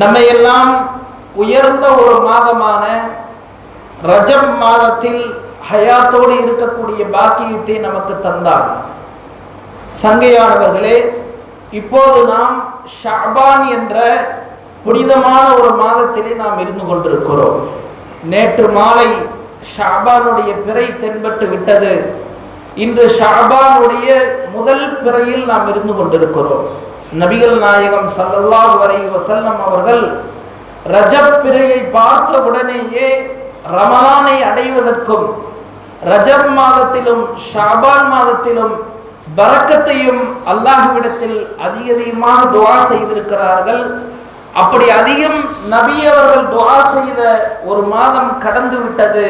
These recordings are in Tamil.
நம்மை எல்லாம் உயர்ந்த ஒரு மாதமான ரஜம் மாதத்தில் ஹயாத்தோடு இருக்கக்கூடிய பாக்கியத்தை நமக்கு தந்தார். சங்கையானவர்களே இப்போது நாம் ஷாபான் என்ற புனிதமான ஒரு மாதத்திலே நாம் இருந்து கொண்டிருக்கிறோம். நேற்று மாலை ஷாபானுடைய பிறை தென்பட்டு விட்டது. இன்று ஷாபானுடைய முதல் பிறையில் நாம் இருந்து கொண்டிருக்கிறோம். நபிகள் நாயகம் சல்லல்லாஹு வரை வசல்லம் அவர்கள் ரஜப் பிறையை பார்த்த உடனேயே ரமலானை அடைவதற்கும் ரஜப் மாதத்திலும் ஷாபான் மாதத்திலும் பறக்கத்தையும் அல்லாஹுவிடத்தில் அதிக அதிகமாக துவா செய்திருக்கிறார்கள். அப்படி அதிகம் நபி அவர்கள் துவா செய்த ஒரு மாதம் கடந்து விட்டது.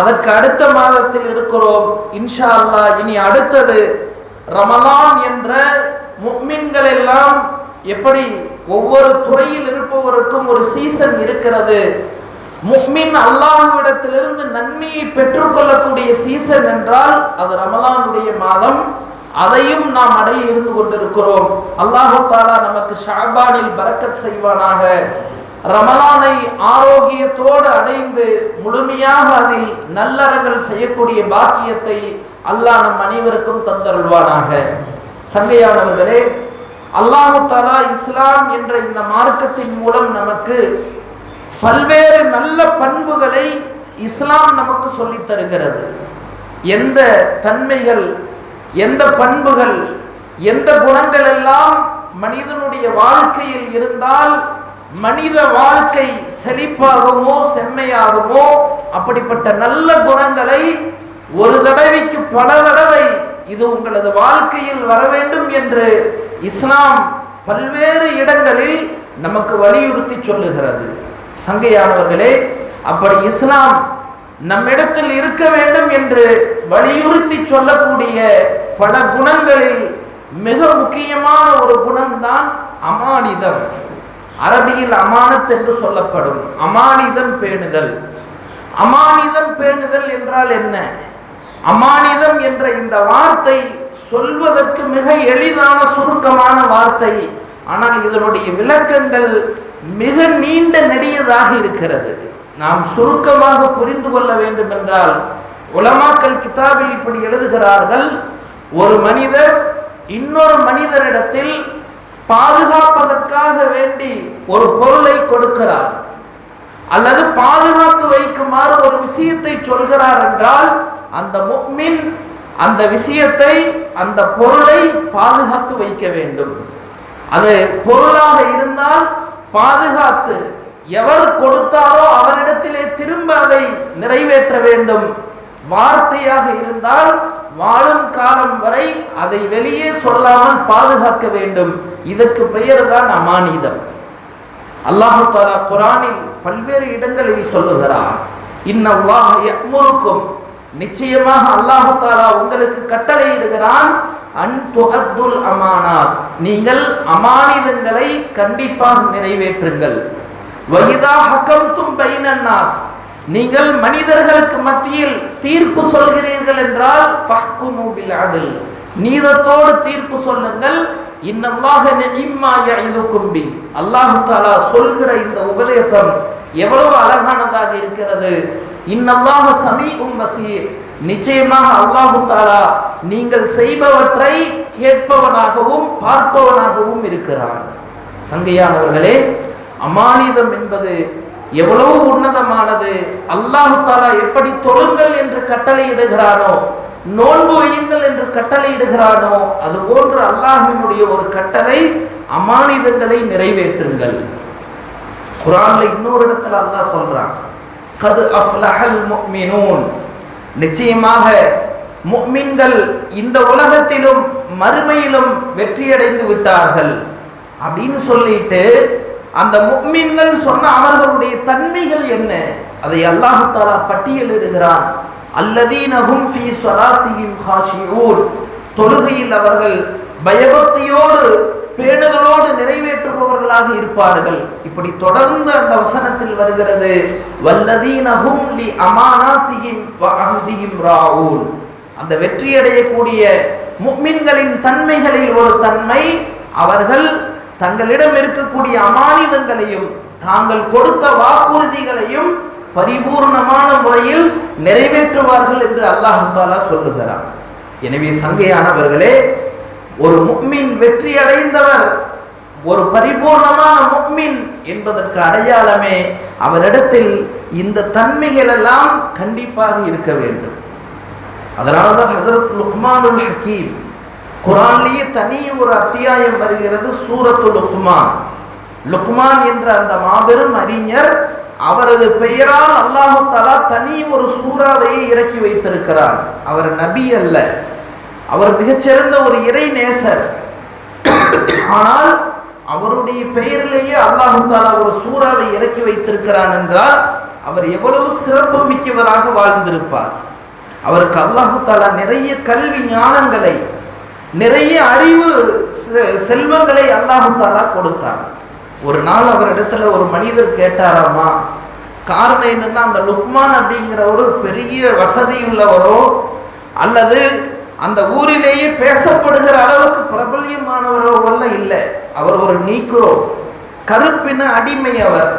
அதற்கு அடுத்த மாதத்தில் இருக்கிறோம். இன்ஷா அல்லாஹ் இனி அடுத்தது ரமலான் என்ற முக்மின்கள் எல்லாம் எப்படி ஒவ்வொரு துறையில் இருப்பவருக்கும் ஒரு சீசன் இருக்கிறது? முக்மின் அல்லாஹ்விடத்திலிருந்து நன்மையை பெற்றுக்கொள்ளக்கூடிய சீசன் என்றால் அது ரமலானுடைய மாதம். அதையும் நாம் அடைய இருந்து கொண்டிருக்கிறோம். அல்லாஹு தாலா நமக்கு ஷாபானில் பறக்கத் செய்வானாக. ரமலானை ஆரோக்கியத்தோடு அடைந்து முழுமையாக அதில் நல்லறங்கள் செய்யக்கூடிய பாக்கியத்தை அல்லாஹ் நம் அனைவருக்கும் தந்தருள்வானாக. சங்கையானவர்களே அல்லாஹு தாலா இஸ்லாம் என்ற இந்த மார்க்கத்தின் மூலம் நமக்கு பல்வேறு நல்ல பண்புகளை இஸ்லாம் நமக்கு சொல்லித் தருகிறது. எந்த தன்மைகள் எந்த பண்புகள் எந்த குணங்கள் எல்லாம் மனிதனுடைய வாழ்க்கையில் இருந்தால் மனித வாழ்க்கை செழிப்பாகுமோ செம்மையாகுமோ அப்படிப்பட்ட நல்ல குணங்களை ஒரு தடவைக்கு பல தடவை இது உங்களது வாழ்க்கையில் வர வேண்டும் என்று இஸ்லாம் பல்வேறு இடங்களில் நமக்கு வலியுறுத்தி சொல்லுகிறது. சங்கையானவர்களே அப்படி இஸ்லாம் நம்மிடத்தில் இருக்க வேண்டும் என்று வலியுறுத்தி சொல்லக்கூடிய பல குணங்களில் மிக முக்கியமான ஒரு குணம்தான் அமானிதம். அரபியில் அமானத் என்று சொல்லப்படும். அமானிதம் பேணுதல். அமானிதம் பேணுதல் என்றால் என்ன? அமானிதம் என்ற இந்த வார்த்தை சொல்வதற்கு மிக எளிதான சுருக்கமான வார்த்தை. ஆனால் இதனுடைய விளக்கங்கள் மிக நீண்ட நெடியதாக இருக்கிறது. நாம் சுருக்கமாக புரிந்து கொள்ள வேண்டும் என்றால் உலமாக்கல் கிதாபில் இப்படி எழுதுகிறார்கள் ஒரு மனிதர் இன்னொரு மனிதரிடத்தில் பாதுகாப்பதற்காக வேண்டி ஒரு பொருளை கொடுக்கிறார். அல்லது பாதுகாத்து வைக்குமாறு ஒரு விஷயத்தை சொல்கிறார் என்றால் அந்த முக்மின் அந்த விஷயத்தை அந்த பொருளை பாதுகாத்து வைக்க வேண்டும். அது பொருளாக இருந்தால் பாதுகாத்து எவர் கொடுத்தாரோ அவரிடத்திலே திரும்ப அதை நிறைவேற்ற வேண்டும். வார்த்தையாக இருந்தால் வாழும் காலம் வரை அதை வெளியே சொல்லாமல் பாதுகாக்க வேண்டும். இதற்கு பெயர் தான் அமானிதம். அல்லாஹு தாலா குரானில் பல்வேறு இடங்களில் சொல்லுகிறார் இன்னல்லாஹ் யஅமுருக்கும். நிச்சயமாக அல்லாஹு தாலா உங்களுக்கு கட்டளையிடுகிறான் அன் அமானாத். நீங்கள் அமானிதங்களை கண்டிப்பாக நிறைவேற்றுங்கள். வைதா ஹக்கம்தும் பைனன் நீங்கள் மனிதர்களுக்கு மத்தியில் தீர்ப்பு சொல்கிறீர்கள் என்றால் ஃபஹ்குமு பில் அத்ல். நீதத்தோடு தீர்ப்பு சொல்லுங்கள் இன்னல்லாஹ நிம்மா யஇதுக்கும் பி. அல்லாஹ் தஆலா சொல்கிற இந்த உபதேசம் எவ்வளவு அழகானதாக இருக்கிறது. இன்னல்லாஹ சமீஉம் பசீர். நிச்சயமாக அல்லாஹு தாலா நீங்கள் செய்பவற்றை கேட்பவனாகவும் பார்ப்பவனாகவும் இருக்கிறான். சங்கையானவர்களே அமானிதம் என்பது எவ்வளவு உன்னதமானது. அல்லாஹு தாலா எப்படி தொழுங்கள் என்று கட்டளையிடுகிறானோ நோன்பு வையுங்கள் என்று கட்டளையிடுகிறானோ அது போன்று அல்லாஹினுடைய ஒரு கட்டளை அமானிதங்களை நிறைவேற்றுங்கள். குரான்ல இன்னொரு இடத்துல அல்லாஹ் சொல்றான் கது அஃப்லஹல் முக்மினூன். நிச்சயமாக முக்மின்கள் இந்த உலகத்திலும் மறுமையிலும் வெற்றியடைந்து விட்டார்கள். அப்படின்னு சொல்லிட்டு அந்த முக்மின்கள் சொன்ன அவர்களுடைய தன்மைகள் என்ன? அதை அல்லாஹு தாலா பட்டியலிடுகிறான். அல்லதீனஹும் ஃபீ ஸலாத்திஹிம் காஷியூன் தொழுகையில் அவர்கள் பயபக்தியோடு பேணுதலோடு நிறைவேற்றுபவர்களாக இருப்பார்கள். இப்படி தொடர்ந்து அந்த வசனத்தில் வருகிறது வல்லதீனகும் லி அமானாத்திஹிம் வ அஹ்திஹிம் அந்த வெற்றியடையக்கூடிய முக்மின்களின் தன்மைகளில் ஒரு தன்மை அவர்கள் தங்களிடம் இருக்கக்கூடிய அமானிதங்களையும் தாங்கள் கொடுத்த வாக்குறுதிகளையும் பரிபூர்ணமான முறையில் நிறைவேற்றுவார்கள் என்று அல்லாஹு தாலா சொல்லுகிறார் எனவே சங்கையானவர்களே ஒரு முக்மின் வெற்றி அடைந்தவர் ஒரு பரிபூர்ணமான முக்மின் என்பதற்கு அடையாளமே அவரிடத்தில் இந்த தன்மைகள் எல்லாம் கண்டிப்பாக இருக்க வேண்டும். அதனால தான் ஹசரத் லுக்மானுல் ஹக்கீம் குரான்லேயே தனி ஒரு அத்தியாயம் வருகிறது சூரத்து லுக்மான். லுக்மான் என்ற அந்த மாபெரும் அறிஞர் அவரது பெயரால் அல்லாஹு தலா தனி ஒரு சூறாவையை இறக்கி வைத்திருக்கிறார். அவர் நபி அல்ல. அவர் மிகச்சிறந்த ஒரு இறை நேசர். ஆனால் அவருடைய பெயரிலேயே அல்லாஹு தாலா ஒரு சூறாவை இறக்கி வைத்திருக்கிறான் என்றால் அவர் எவ்வளவு சிறப்பு மிக்கவராக வாழ்ந்திருப்பார். அவருக்கு அல்லாஹு தாலா நிறைய கல்வி ஞானங்களை நிறைய அறிவு செல்வங்களை அல்லாஹு தாலா கொடுத்தார். ஒரு நாள் அவரிடத்துல ஒரு மனிதர் கேட்டாராமா? காரணம் என்னன்னா அந்த லுக்மான் அப்படிங்கிற ஒரு பெரிய வசதி உள்ளவரோ அல்லது அந்த ஊரிலேயே பேசப்படுகிற அளவுக்கு பிரபல்யமானவரோ அல்ல இல்லை. அவர் ஒரு நீக்கிறோ கருப்பின அடிமை அவர்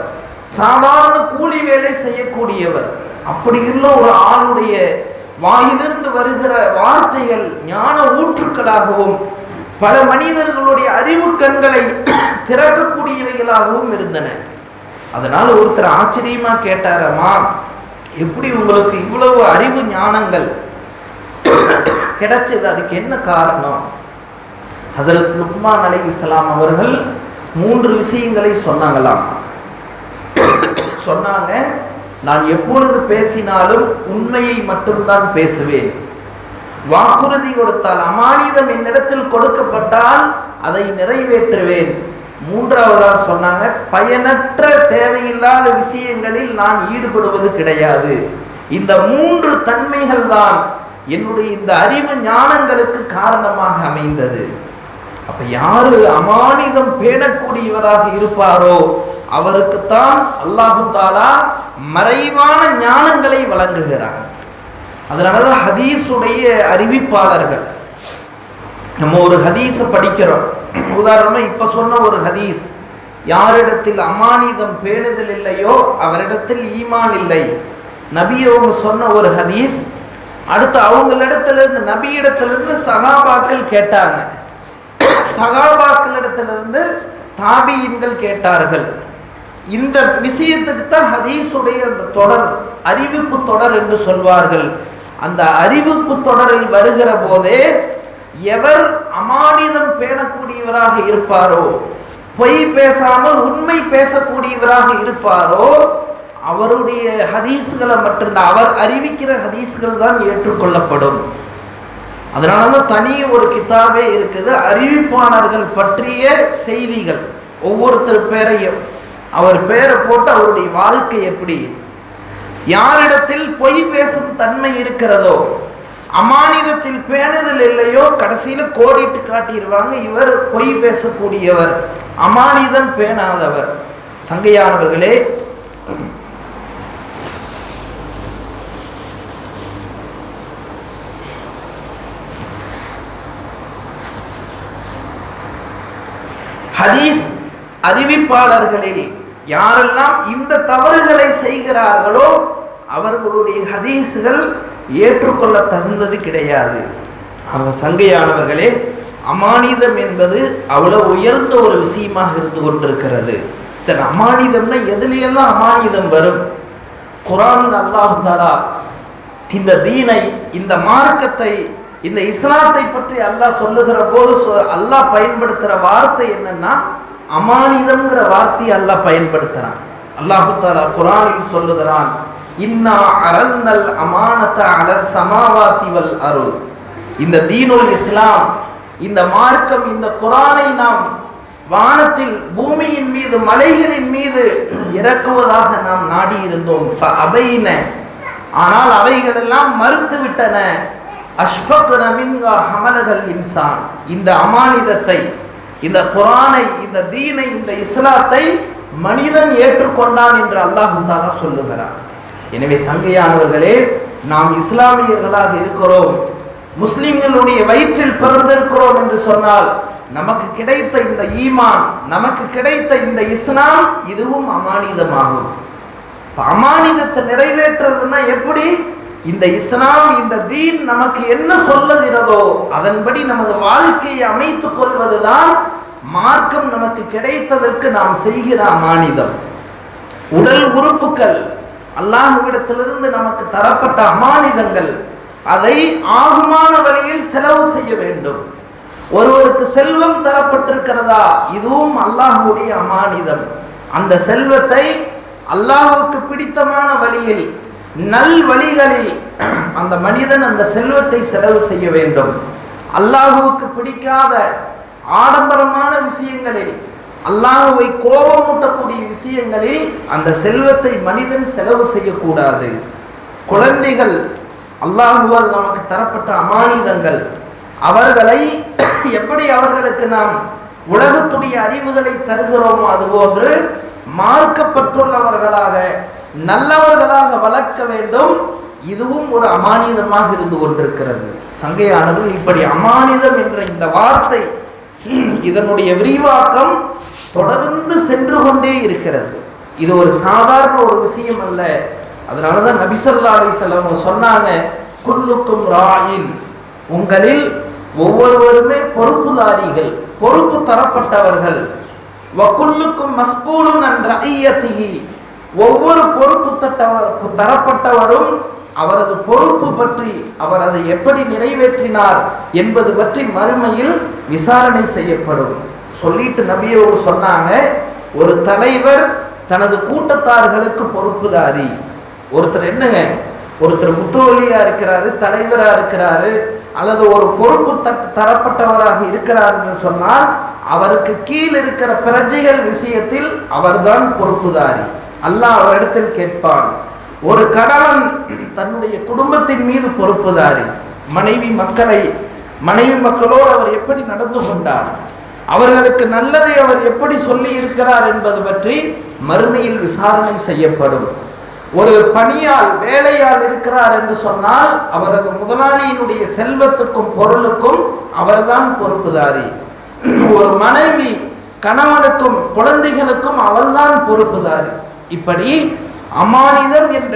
சாதாரண கூலி வேலை செய்யக்கூடியவர். அப்படி உள்ள ஒரு ஆளுடைய வாயிலிருந்து வருகிற வார்த்தைகள் ஞான ஊற்றுக்களாகவும் பல மனிதர்களுடைய அறிவு கண்களை திறக்கக்கூடியவைகளாகவும் இருந்தன. அதனால் ஒருத்தர் ஆச்சரியமா கேட்டாரம்மா எப்படி உங்களுக்கு இவ்வளவு அறிவு ஞானங்கள் கிடைச்சது? அதுக்கு என்ன காரணம்? ஹசரத் லுக்மான் அலை இஸ்லாம் அவர்கள் மூன்று விஷயங்களை சொன்னாங்களாம். சொன்னாங்க நான் எப்பொழுது பேசினாலும் உண்மையை மட்டும்தான் பேசுவேன். வாக்குறுதி கொடுத்தால் அமானிதம் என்னிடத்தில் கொடுக்கப்பட்டால் அதை நிறைவேற்றுவேன். மூன்றாவதாக சொன்னாங்க பயனற்ற தேவையில்லாத விஷயங்களில் நான் ஈடுபடுவது கிடையாது. இந்த மூன்று தன்மைகள் தான் என்னுடைய இந்த அறிவு ஞானங்களுக்கு காரணமாக அமைந்தது. அப்ப யாரு அமானிதம் பேணக்கூடியவராக இருப்பாரோ அவருக்குத்தான் அல்லாஹு தாலா மறைவான ஞானங்களை வழங்குகிறார் அதனால தான் ஹதீஸுடைய அறிவிப்பாளர்கள். நம்ம ஒரு ஹதீஸை படிக்கிறோம். உதாரணமாக இப்போ சொன்ன ஒரு ஹதீஸ் யாரிடத்தில் அமானிதம் பேணுதல் இல்லையோ அவரிடத்தில் ஈமான் இல்லை. நபி அவங்க சொன்ன ஒரு ஹதீஸ் அடுத்து அவங்களிடத்துலேருந்து இருந்து சகாபாக்கள் கேட்டாங்க. சகாபாக்களிடத்திலிருந்து தாபியின்கள் கேட்டார்கள். இந்த விஷயத்துக்கு தான் ஹதீஸுடைய அந்த தொடர் அறிவிப்பு தொடர் என்று சொல்வார்கள். அந்த அறிவிப்பு தொடரில் வருகிற போதே எவர் அமானிதம் பேணக்கூடியவராக இருப்பாரோ பொய் பேசாமல் உண்மை பேசக்கூடியவராக இருப்பாரோ அவருடைய ஹதீஸுகளை மட்டும்தான் அவர் அறிவிக்கிற ஹதீஸுகள் தான் ஏற்றுக்கொள்ளப்படும். அதனால தான் தனி ஒரு கிதாபே இருக்குது அறிவிப்பாளர்கள் பற்றிய செய்திகள் ஒவ்வொருத்தர் பேரையும் அவர் பேரை போட்டு அவருடைய வாழ்க்கை எப்படி யாரிடத்தில் பொய் பேசும் தன்மை இருக்கிறதோ அமானிதத்தில் பேணுதல் இல்லையோ கடைசியில் கோடிட்டு காட்டிடுவாங்க. இவர் பொய் பேசக்கூடியவர் அமானிதம் பேணாதவர். சங்கையானவர்களே ஹதீஸ் அறிவிப்பாளர்களில் யாரெல்லாம் இந்த தவறுகளை செய்கிறார்களோ அவர்களுடைய ஹதீஸுகள் ஏற்றுக்கொள்ள தகுந்தது கிடையாது. அந்த சங்கையானவர்களே அமானிதம் என்பது அவ்வளவு உயர்ந்த ஒரு விஷயமாக இருந்து கொண்டிருக்கிறது. சரி அமானிதம்னா எதுலையெல்லாம் அமானிதம் வரும்? குரான் அல்லாஹு தாலா இந்த தீனை இந்த மார்க்கத்தை இந்த இஸ்லாத்தை பற்றி அல்லாஹ் சொல்லுகிற போது அல்லாஹ் பயன்படுத்துகிற வார்த்தை என்னன்னா அமானிதம்ங்கிற வார்த்தையை அல்லாஹ் பயன்படுத்துகிறான் அல்லாஹு தாலா குரானில் சொல்லுகிறான் இன்னா அரல்னல் அமானத அல சமாவாத்தி வல் அருள். இந்த தீனுல் இஸ்லாம் இந்த மார்க்கம் இந்த குரானை நாம் வானத்தில் பூமியின் மீது மலைகளின் மீது இறக்குவதாக நாம் நாடி இருந்தோம் அபைன. ஆனால் அவைகளெல்லாம் மறுத்து விட்டன அஷ்பக்ன மின்கா ஹமலகல் இன்சான். இந்த அமானிதத்தை இந்த குரானை இந்த தீனை இந்த இஸ்லாத்தை மனிதன் ஏற்றுக்கொண்டான் என்று அல்லாஹு தாலா சொல்லுகிறான். எனவே சங்கையானவர்களே நாம் இஸ்லாமியர்களாக இருக்கிறோம். முஸ்லிம்களுடைய வயிற்றில் பிறந்திருக்கிறோம் என்று சொன்னால் நமக்கு கிடைத்த இந்த ஈமான் நமக்கு கிடைத்த இந்த இஸ்லாம் இதுவும் அமானிதமாகும். அமானிதத்தை நிறைவேற்றுறதுன்னா எப்படி? இந்த இஸ்லாம் இந்த தீன் நமக்கு என்ன சொல்லுகிறதோ அதன்படி நமது வாழ்க்கையை அமைத்துக் கொள்வதுதான் மார்க்கம் நமக்கு கிடைத்ததற்கு நாம் செய்கிற அமானிதம். உடல் உறுப்புகள் அல்லாஹுவிடத்திலிருந்து நமக்கு தரப்பட்ட அமானிதங்கள் அதை ஆகுமான வழியில் செலவு செய்ய வேண்டும். ஒருவருக்கு செல்வம் தரப்பட்டிருக்கிறதா? இதுவும் அல்லாஹுடைய அமானிதம். அந்த செல்வத்தை அல்லாஹுக்கு பிடித்தமான வழியில் நல் வழிகளில் அந்த மனிதன் அந்த செல்வத்தை செலவு செய்ய வேண்டும். அல்லாஹுவுக்கு பிடிக்காத ஆடம்பரமான விஷயங்களில் அல்லாஹுவை கோபமூட்டக்கூடிய விஷயங்களில் அந்த செல்வத்தை மனிதன் செலவு செய்யக்கூடாது. குழந்தைகள் அல்லாஹுவால் நமக்கு தரப்பட்ட அமானிதங்கள். அவர்களை எப்படி அவர்களுக்கு நாம் உலகத்துடைய அறிவுகளை தருகிறோமோ அதுபோன்று மார்க்கப்பட்டுள்ளவர்களாக நல்லவர்களாக வளர்க்க வேண்டும். இதுவும் ஒரு அமானிதமாக இருந்து கொண்டிருக்கிறது. சங்கையானவர்கள் இப்படி அமானிதம் என்ற இந்த வார்த்தை இதனுடைய விரிவாக்கம் தொடர்ந்து சென்று கொண்டே இருக்கிறது. இது ஒரு சாதாரண ஒரு விஷயம் அல்ல. அதனால தான் நபிசல்லா அலிசல்லாம் சொன்னாங்க குல்லுக்கும் ராயின் உங்களில் ஒவ்வொருவருமே பொறுப்புதாரிகள் பொறுப்பு தரப்பட்டவர்கள். வக்குல்லுக்கும் மஸ்கூலும் என்ற ஐயத்திகி ஒவ்வொரு பொறுப்பு தட்டவர் தரப்பட்டவரும் அவரது பொறுப்பு பற்றி அவர் அதை எப்படி நிறைவேற்றினார் என்பது பற்றி மறுமையில் விசாரணை செய்யப்படும். சொல்லிட்டு நபியோடு சொன்னாங்க ஒரு தலைவர் தனது கூட்டத்தார்களுக்கு பொறுப்புதாரி. ஒருத்தர் என்னங்க? ஒருத்தர் முத்துவலியா இருக்கிறாரு தலைவரா இருக்கிறாரு அல்லது ஒரு பொறுப்பு தட் தரப்பட்டவராக இருக்கிறார்னு சொன்னால் அவருக்கு கீழ் இருக்கிற பிரஜைகள் விஷயத்தில் அவர்தான் பொறுப்புதாரி. அல்லாஹ் அவரிடத்தில் கேட்பான் ஒரு கணவன் தன்னுடைய குடும்பத்தின் மீது பொறுப்புதாரி. மனைவி மக்களை மனைவி மக்களோடு அவர் எப்படி நடந்து கொண்டார்? அவர்களுக்கு நல்லதை அவர் எப்படி சொல்லி இருக்கிறார் என்பது பற்றி மறுமையில் விசாரணை செய்யப்படும். ஒரு பணியால் வேலையால் இருக்கிறார் என்று சொன்னால் அவரது முதலாளியினுடைய செல்வத்துக்கும் பொருளுக்கும் அவர்தான் பொறுப்புதாரி. ஒரு மனைவி கணவனுக்கும் குழந்தைகளுக்கும் அவள்தான் பொறுப்புதாரி. இப்படி அமானிதம் என்ற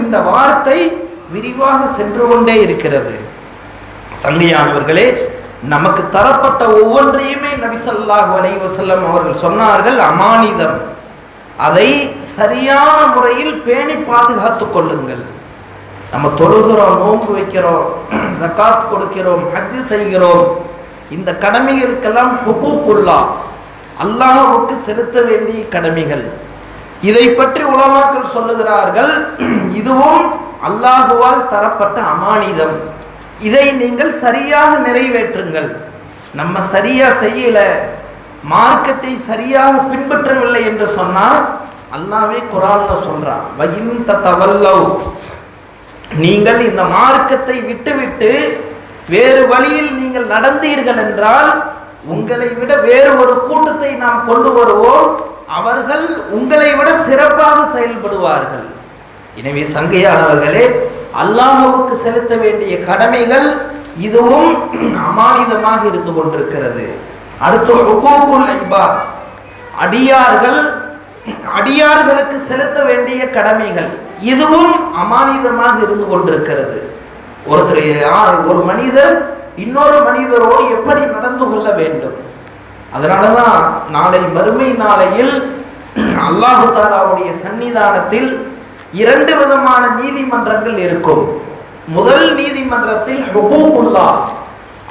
இந்த வார்த்தை விரிவாக சென்று கொண்டே இருக்கிறது. சங்கையானவர்களே நமக்கு தரப்பட்ட ஒவ்வொன்றையுமே நபிசல்லாஹ் அலை வசல்லம் அவர்கள் சொன்னார்கள் அமானிதம். அதை சரியான முறையில் பேணி பாதுகாத்து கொள்ளுங்கள். நம்ம தொழுகிறோம் நோன்பு வைக்கிறோம் ஜக்காத் கொடுக்கிறோம் ஹஜ்ஜு செய்கிறோம். இந்த கடமைகளுக்கெல்லாம் ஹுக்கூக்குள்ளா அல்லாஹுக்கு செலுத்த வேண்டிய கடமைகள். இதை பற்றி உலமாக்கள் சொல்லுகிறார்கள் இதுவும் அல்லாஹுவால் தரப்பட்ட அமானிதம். இதை நீங்கள் சரியாக நிறைவேற்றுங்கள். நம்ம சரியா செய்யல மார்க்கத்தை சரியாக பின்பற்றவில்லை என்று சொன்னால் அல்லாவே குரான்ல சொல்றான் வயின் தவல்லவ் நீங்கள் இந்த மார்க்கத்தை விட்டுவிட்டு வேறு வழியில் நீங்கள் நடந்தீர்கள் என்றால் உங்களை விட வேறு ஒரு கூட்டத்தை நாம் கொண்டு வருவோம். அவர்கள் உங்களை விட சிறப்பாக செயல்படுவார்கள். எனவே சங்கையானவர்களே அல்லாஹவுக்கு செலுத்த வேண்டிய கடமைகள் இதுவும் அமானிதமாக இருந்து கொண்டிருக்கிறது. அடுத்து அடியார்கள் அடியார்களுக்கு செலுத்த வேண்டிய கடமைகள் இதுவும் அமானிதமாக இருந்து கொண்டிருக்கிறது. ஒருத்தர் யா- ஒரு மனிதர் இன்னொரு மனிதரோடு எப்படி நடந்து கொள்ள வேண்டும்? அதனால தான் நாளை மறுமை நாளையில் அல்லாஹு தாலாவுடைய சன்னிதானத்தில் இரண்டு விதமான நீதிமன்றங்கள் இருக்கும். முதல் நீதிமன்றத்தில் ஹுகூக்குல்லா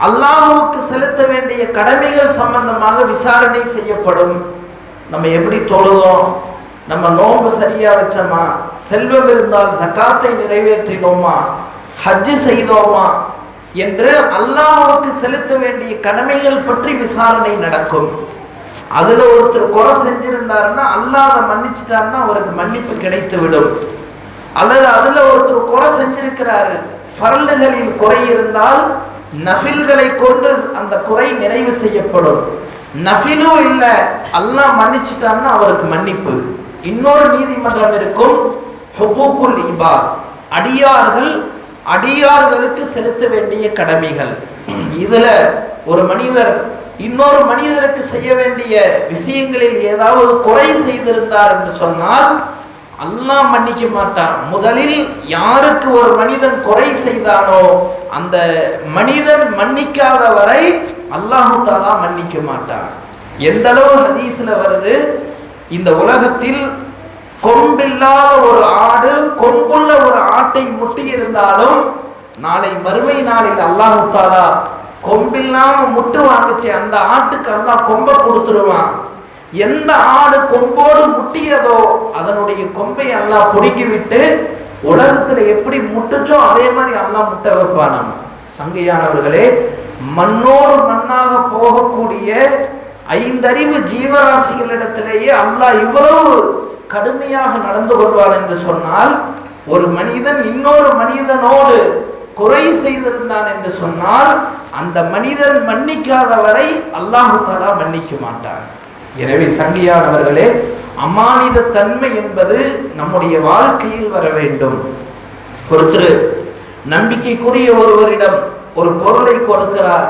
அல்லாஹுவுக்கு செலுத்த வேண்டிய கடமைகள் சம்பந்தமாக விசாரணை செய்யப்படும். நம்ம எப்படி தொழுதோம்? நம்ம நோன்பு சரியா வச்சோமா? செல்வம் இருந்தால் சக்காத்தை நிறைவேற்றினோமா? ஹஜ்ஜு செய்தோமா? என்று அல்லாஹுக்கு செலுத்த வேண்டிய கடமைகள் பற்றி விசாரணை நடக்கும். அதுல ஒருத்தர் குறை செஞ்சிருந்தாருன்னா அல்லாத மன்னிச்சிட்டாருன்னா அவருக்கு மன்னிப்பு கிடைத்து விடும் அல்லது அதுல ஒருத்தர் குறை செஞ்சிருக்கிறாரு. பரல்களில் குறை இருந்தால் நஃபில்களை கொண்டு அந்த குறை நிறைவு செய்யப்படும். நஃபிலும் இல்லை அல்லாஹ் மன்னிச்சிட்டான்னா அவருக்கு மன்னிப்பு. இன்னொரு நீதிமன்றம் இருக்கும் ஹொபூக்குல் இபாத். அடியார்கள் அடியார்களுக்கு செலுத்த வேண்டிய கடமைகள். இதுல ஒரு மனிதர் இன்னொரு மனிதருக்கு செய்ய வேண்டிய விஷயங்களில் ஏதாவது குறை செய்திருந்தார் என்று சொன்னால் அல்லாஹ் மன்னிக்க மாட்டான். முதலில் யாருக்கு ஒரு மனிதன் குறை செய்தானோ அந்த மனிதன் மன்னிக்காத வரை அல்லாஹு தாலா மன்னிக்க மாட்டான். எந்த அளவு ஹதீஸ்ல வருது? இந்த உலகத்தில் கொம்பில்லாத ஒரு ஆடு கொம்புள்ள ஒரு ஆட்டை முட்டி இருந்தாலும் நாளை மறுமை நாளில் அல்லாஹு தாலா கொம்பில்லாம முட்டு வாங்குச்சு அந்த ஆட்டுக்கெல்லாம் கொம்பை கொடுத்துருவான் எந்த ஆடு கொம்போடு முட்டியதோ அதனுடைய கொம்பை அல்லா பிடுங்கி விட்டு உலகத்துல எப்படி முட்டுச்சோ அதே மாதிரி அல்லாஹ் முட்டை வைப்பான் நம்ம. சங்கையானவர்களே மண்ணோடு மண்ணாக போகக்கூடிய ஐந்தறிவு ஜீவராசிகளிடத்திலேயே அல்லாஹ் இவ்வளவு கடுமையாக நடந்து கொள்வான் என்று சொன்னால் ஒரு மனிதன் இன்னொரு மனிதனோடு குறை செய்திருந்தான் என்று சொன்னால் அந்த மனிதன் மன்னிக்காத வரை அல்லாஹு தாலா மன்னிக்க மாட்டார் எனவே சங்கியானவர்களே அமானித தன்மை என்பது நம்முடைய வாழ்க்கையில் வர வேண்டும். ஒருத்தர் நம்பிக்கைக்குரிய ஒருவரிடம் ஒரு பொருளை கொடுக்கிறார்.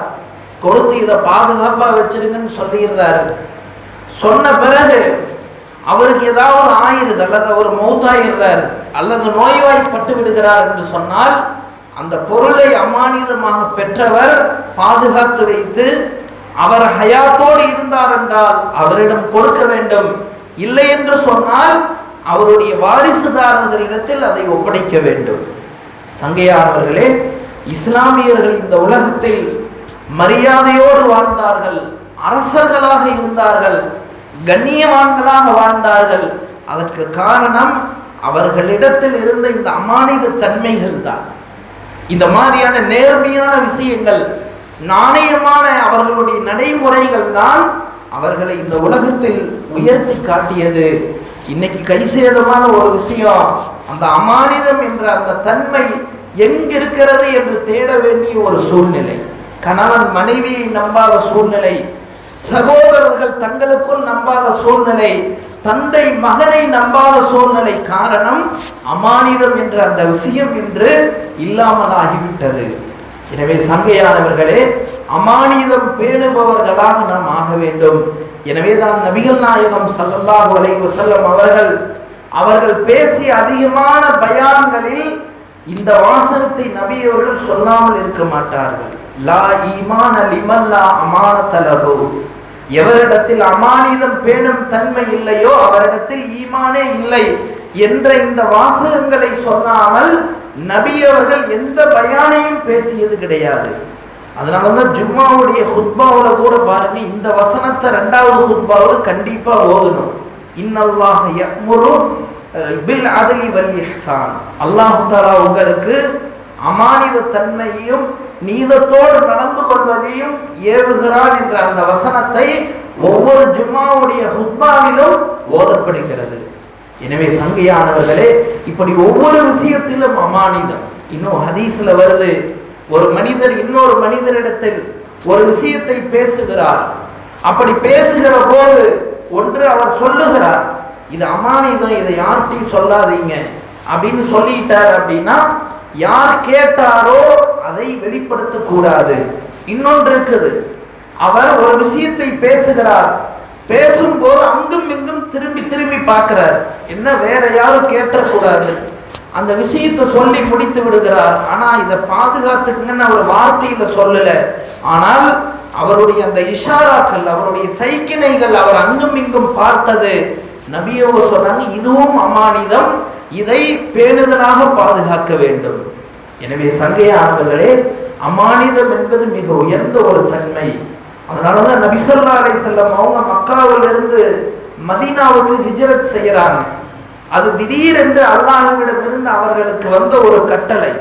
கொடுத்து இதை பாதுகாப்பாக வச்சிருங்கன்னு சொல்லிடுறாரு. சொன்ன பிறகு அவருக்கு ஏதாவது ஆயிருது அல்லது அவர் மௌத்தாயிடுறார் அல்லது நோய்வாய்ப்பட்டு விடுகிறார் என்று சொன்னால் அந்த பொருளை அமானிதமாக பெற்றவர் பாதுகாத்து வைத்து அவர் ஹயாத்தோடு இருந்தார் என்றால் அவரிடம் கொடுக்க வேண்டும். இல்லை என்று சொன்னால் அவருடைய வாரிசுதாரர்களிடத்தில் அதை ஒப்படைக்க வேண்டும். சங்கையானவர்களே இஸ்லாமியர்கள் இந்த உலகத்தில் மரியாதையோடு வாழ்ந்தார்கள் அரசர்களாக இருந்தார்கள் கண்ணியவான்களாக வாழ்ந்தார்கள். அதற்கு காரணம் அவர்களிடத்தில் இருந்த இந்த அமானித தன்மைகள் தான் இந்த மாதிரியான நேர்மையான விஷயங்கள் நாணயமான அவர்களுடைய நடைமுறைகள் தான் அவர்களை இந்த உலகத்தில் உயர்த்தி காட்டியது. இன்னைக்கு கைசேதமான ஒரு விஷயம் அந்த அமானிதம் என்ற அந்த தன்மை எங்கிருக்கிறது என்று தேட வேண்டிய ஒரு சூழ்நிலை. கணவன் மனைவியை நம்பாத சூழ்நிலை சகோதரர்கள் தங்களுக்குள் நம்பாத சூழ்நிலை தந்தை மகனை நம்பாத சூழ்நிலை காரணம் அமானிதம் என்ற அந்த விஷயம் என்று இல்லாமல் ஆகிவிட்டது எனவே சங்கையானவர்களே அமானிதம் பேணுபவர்களாக நாம் ஆக வேண்டும். எனவே தான் நபிகள் நாயகம் சல்லல்லாஹு அலைவு செல்லம் அவர்கள் அவர்கள் பேசிய அதிகமான பயான்களில் இந்த வாசகத்தை நபி அவர்கள் சொல்லாமல் இருக்க மாட்டார்கள். லா ஈமான் அலிமல்லா லா அமானத்தலகு எவரிடத்தில் அமானிதம் பேணும் தன்மை இல்லையோ அவரிடத்தில் ஈமானே இல்லை என்ற இந்த வாசகங்களை சொல்லாமல் நபி அவர்கள் எந்த பயானையும் பேசியது கிடையாது. அதனால தான் ஜும்மாவுடைய ஹுத்பாவில் கூட பாருங்க இந்த வசனத்தை ரெண்டாவது ஹுத்பாவில் கண்டிப்பா ஓதணும். இன்னல்லாஹ எம்முரு பில் அதலி வல் இஹ்சான். அல்லாஹு தாலா உங்களுக்கு அமானித தன்மையையும் நீதத்தோடு நடந்து கொள்வதையும் ஏவுகிறான் என்ற அந்த வசனத்தை ஒவ்வொரு ஜும்மாவுடைய ஹுத்மாவிலும் ஓதப்படுகிறது. எனவே சங்கையானவர்களே இப்படி ஒவ்வொரு விஷயத்திலும் அமானிதம். இன்னும் ஹதீஸ்ல வருது ஒரு மனிதர் இன்னொரு மனிதரிடத்தில் ஒரு விஷயத்தை பேசுகிறார். அப்படி பேசுகிற போது ஒன்று அவர் சொல்லுகிறார் இது அமானிதம் இதை யார்கிட்டையும் சொல்லாதீங்க. அப்படின்னு சொல்லிட்டார் அப்படின்னா யார் கேட்டாரோ அதை வெளிப்படுத்த கூடாது. இன்னொன்று இருக்குது. அவர் ஒரு விஷயத்தை பேசுகிறார். பேசும்போது அங்கும் இங்கும் திரும்பி திரும்பி பார்க்கிறார். என்ன வேற யாரும் கேட்டக்கூடாது. அந்த விஷயத்தை சொல்லி முடித்து விடுகிறார். ஆனா இதை பாதுகாத்துக்குங்கன்னு அவர் வார்த்தையில சொல்லல. ஆனால் அவருடைய அந்த இஷாராக்கள் அவருடைய சைக்கிணைகள் அவர் அங்கும் இங்கும் பார்த்தது. நபியோ சொன்னாங்க இதுவும் அமானிதம். இதை பேணுதலாக பாதுகாக்க வேண்டும். எனவே சங்கைய சங்கையானவர்களே அமானிதம் என்பது மிக உயர்ந்த ஒரு தன்மை. அதனாலதான் நபிசல்லா அலை செல்லம் அவங்க மக்காவிலிருந்து மதீனாவுக்கு ஹிஜ்ரத் செய்யறாங்க. அது திடீரென்று அல்லாஹ்விடம் இருந்து அவர்களுக்கு வந்த ஒரு கட்டளை.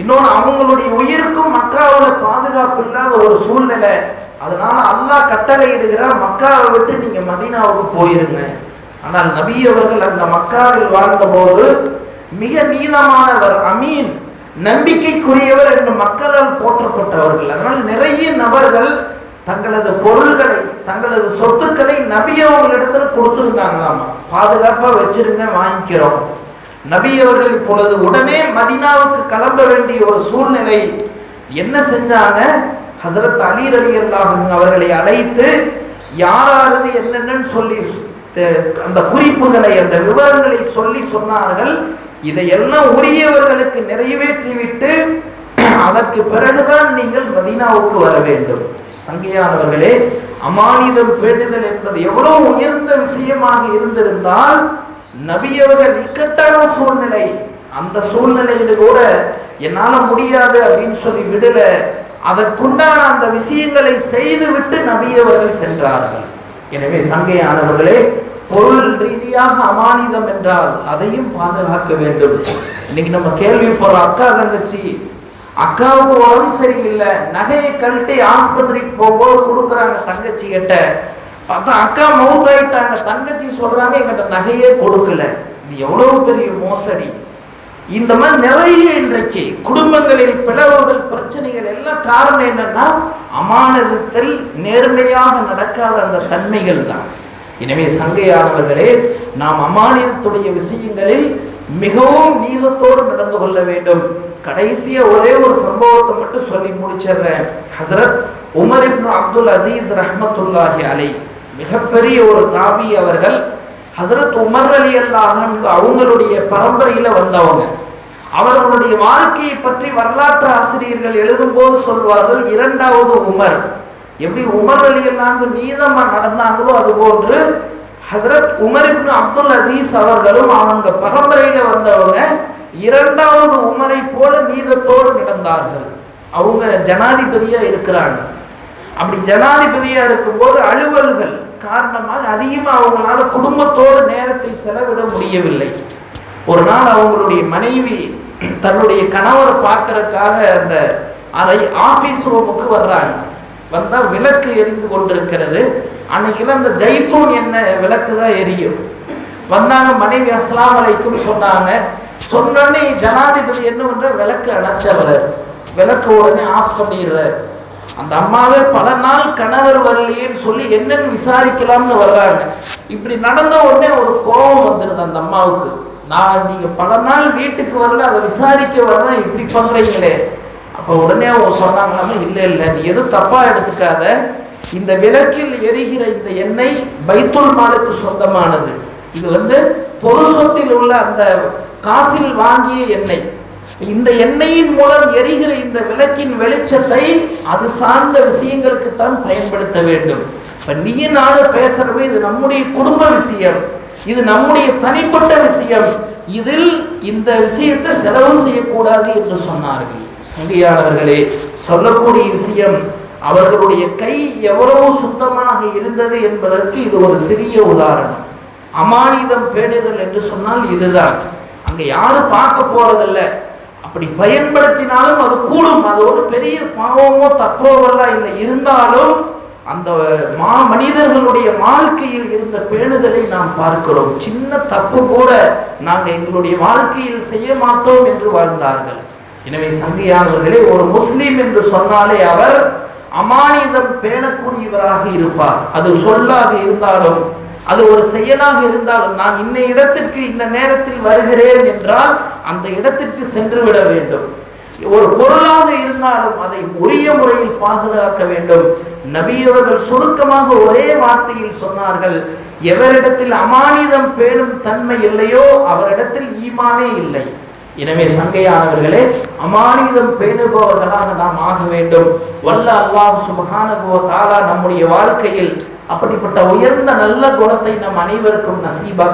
இன்னொன்று அவங்களுடைய உயிருக்கும் மக்காவில் பாதுகாப்பு இல்லாத ஒரு சூழ்நிலை. அதனால அல்லாஹ் கட்டளை இடுகிறார் மக்காவை விட்டு நீங்க மதீனாவுக்கு போயிருங்க. ஆனால் நபி அவர்கள் அந்த மக்காவில் வாழ்ந்தபோது மிக நீளமானவர் அமீன் நம்பிக்கைக்குரியவர் என்று மக்களால் போற்றப்பட்டவர்கள். அதனால் நிறைய நபர்கள் தங்களது பொருள்களை தங்களது சொத்துக்களை நபி அவர்களிடத்துல கொடுத்துருந்தாங்களாமா. பாதுகாப்பாக வச்சிருங்க வாங்கிக்கிறோம். நபி அவர்கள் இப்பொழுது உடனே மதினாவுக்கு கிளம்ப வேண்டிய ஒரு சூழ்நிலை என்ன செஞ்சாங்க? ஹசரத் அலி அலி அவர்களை அழைத்து யாராவது என்னென்னு சொல்லி அந்த குறிப்புகளை அந்த விவரங்களை சொல்லி சொன்னார்கள். இதையெல்லாம் உரியவர்களுக்கு நிறைவேற்றிவிட்டு அதற்கு பிறகுதான் நீங்கள் மதீனாவுக்கு வர வேண்டும். சங்கையானவர்களே அமானிதம் பேணுதல் என்பது எவ்வளவு உயர்ந்த விஷயமாக இருந்திருந்தால் நபியவர்கள் இக்கட்டான சூழ்நிலை அந்த சூழ்நிலையில கூட என்னால முடியாது அப்படின்னு சொல்லி விடல. அதற்குண்டான அந்த விஷயங்களை செய்துவிட்டு நபியவர்கள் சென்றார்கள். எனவே சங்கையானவர்களே பொருள் ரீதியாக அமானிதம் என்றால் அதையும் பாதுகாக்க வேண்டும். இன்னைக்கு நம்ம கேள்வி போறோம் அக்கா தங்கச்சி அக்காவுக்கு உடம்பு சரியில்லை நகையை கழட்டி ஆஸ்பத்திரிக்கு போகும்போது கொடுக்குறாங்க தங்கச்சி கிட்ட. பார்த்தா அக்கா மவுத்தாயிட்டாங்க தங்கச்சி சொல்றாங்க எங்கிட்ட நகையே கொடுக்கல. இது எவ்வளவு பெரிய மோசடி. இந்த மாதிரி நிறைய இன்றைக்கு குடும்பங்களில் பிளவுகள் பிரச்சனைகள் எல்லாம் காரணம் என்னன்னா அமானதத்தில் நேர்மையாக நடக்காத அந்த தன்மைகள் தான். எனவே சங்கையானவர்களே நாம் அமானியத்துடைய விஷயங்களில் மிகவும் நீளத்தோடு நடந்து கொள்ள வேண்டும். கடைசியா ஒரே ஒரு சம்பவத்தை மட்டும் சொல்லி முடிச்சிடுறேன். ஹசரத் உமர் இப்னு அப்துல் அசீஸ் ரஹமத்துல்லாஹி அலை மிகப்பெரிய ஒரு தாபி அவர்கள் ஹசரத் உமர் அலி அல்லாஹ் அவங்களுடைய பரம்பரையில வந்தவங்க. அவர்களுடைய வாழ்க்கையை பற்றி வரலாற்று ஆசிரியர்கள் எழுதும்போது சொல்வார்கள் இரண்டாவது உமர். எப்படி உமர் அலி அல்லாஹ் நீதமா நடந்தாங்களோ அது போன்று ஹசரத் உமர் இப்னு அப்துல் அசீஸ் அவர்களும் அவங்க பரம்பரையில வந்தவங்க இரண்டாவது உமரை போல நீதத்தோடு நடந்தார்கள். அவங்க ஜனாதிபதியா இருக்கிறாங்க. அப்படி ஜனாதிபதியா இருக்கும்போது அலுவல்கள் காரணமாக அதிகமாக அவங்களால குடும்பத்தோடு நேரத்தை செலவிட முடியவில்லை. ஒரு நாள் அவங்களுடைய மனைவி தன்னுடைய கணவரை பார்க்கறதுக்காக அந்த அறை ஆஃபீஸ் ரூமுக்கு வர்றாங்க. வந்தால் விளக்கு எரிந்து கொண்டிருக்கிறது. அன்னைக்கெல்லாம் அந்த ஜெய்தூன் என்ன விளக்கு தான் எரியும். வந்தாங்க மனைவி அஸ்லாம் அலைக்கும் சொன்னாங்க. சொன்னோடனே ஜனாதிபதி என்ன பண்ற விளக்கு அணைச்சவர். விளக்கு உடனே ஆஃப் பண்ணிடுறார். அந்த அம்மாவே பல நாள் கணவர் வரலையேன்னு சொல்லி என்னன்னு விசாரிக்கலாம்னு வர்றாங்க. இப்படி நடந்த உடனே ஒரு கோபம் வந்துடுது அந்த அம்மாவுக்கு. நான் நீங்க பல நாள் வீட்டுக்கு வரல அதை விசாரிக்க வர்றேன் இப்படி பண்றீங்களே. அப்போ உடனே அவங்க சொன்னாங்களாமே இல்லை இல்லை நீ எதுவும் தப்பாக எடுத்துக்காத. இந்த விளக்கில் எரிகிற இந்த எண்ணெய் பைத்துல் மாலுக்கு சொந்தமானது. இது வந்து பொது சொத்தில் உள்ள அந்த காசில் வாங்கிய எண்ணெய். இந்த எண்ணெயின் மூலம் எரிகிற இந்த விளக்கின் வெளிச்சத்தை அது சார்ந்த விஷயங்களுக்கு தான் பயன்படுத்த வேண்டும். இப்போ நீ நானும் பேசுகிறோமே இது நம்முடைய குடும்ப விஷயம். இது நம்முடைய தனிப்பட்ட விஷயம். இதில் இந்த விஷயத்தை செலவு செய்யக்கூடாது என்று சொன்னார்கள். சங்கையாளர்களே சொல்லக்கூடிய விஷயம் அவர்களுடைய கை எவ்வளவு சுத்தமாக இருந்தது என்பதற்கு இது ஒரு சிறிய உதாரணம். அமானிதம் பேணுதல் என்று சொன்னால் இதுதான். அங்கே யாரும் பார்க்க போறதில்லை. அப்படி பயன்படுத்தினாலும் அது கூடும். அது ஒரு பெரிய பாவமோ தப்போவெல்லாம் இல்லை இருந்தாலும் அந்த மா மனிதர்களுடைய வாழ்க்கையில் இருந்த பேணுதலை நாம் பார்க்கிறோம். சின்ன தப்பு கூட நாங்கள் எங்களுடைய வாழ்க்கையில் செய்ய மாட்டோம் என்று வாழ்ந்தார்கள். எனவே சங்கையானவர்களே ஒரு முஸ்லீம் என்று சொன்னாலே அவர் அமானிதம் பேணக்கூடியவராக இருப்பார். அது சொல்லாக இருந்தாலும் அது ஒரு செயலாக இருந்தாலும் நான் இன்ன இடத்திற்கு இந்த நேரத்தில் வருகிறேன் என்றால் அந்த இடத்திற்கு சென்று விட வேண்டும். ஒரு பொருளாக இருந்தாலும் அதை உரிய முறையில் பாதுகாக்க வேண்டும். நபியவர்கள் சுருக்கமாக ஒரே வார்த்தையில் சொன்னார்கள் எவரிடத்தில் அமானிதம் பேணும் தன்மை இல்லையோ அவரிடத்தில் ஈமானே இல்லை. எனவே சங்கையானவர்களே அமானிதம் பேணுபவர்களாக நாம் ஆக வேண்டும். வல்ல அல்லாஹ் சுபஹானகுவ தாலா நம்முடைய வாழ்க்கையில் அப்படிப்பட்ட உயர்ந்த நல்ல குணத்தை நம் அனைவருக்கும் நசீபா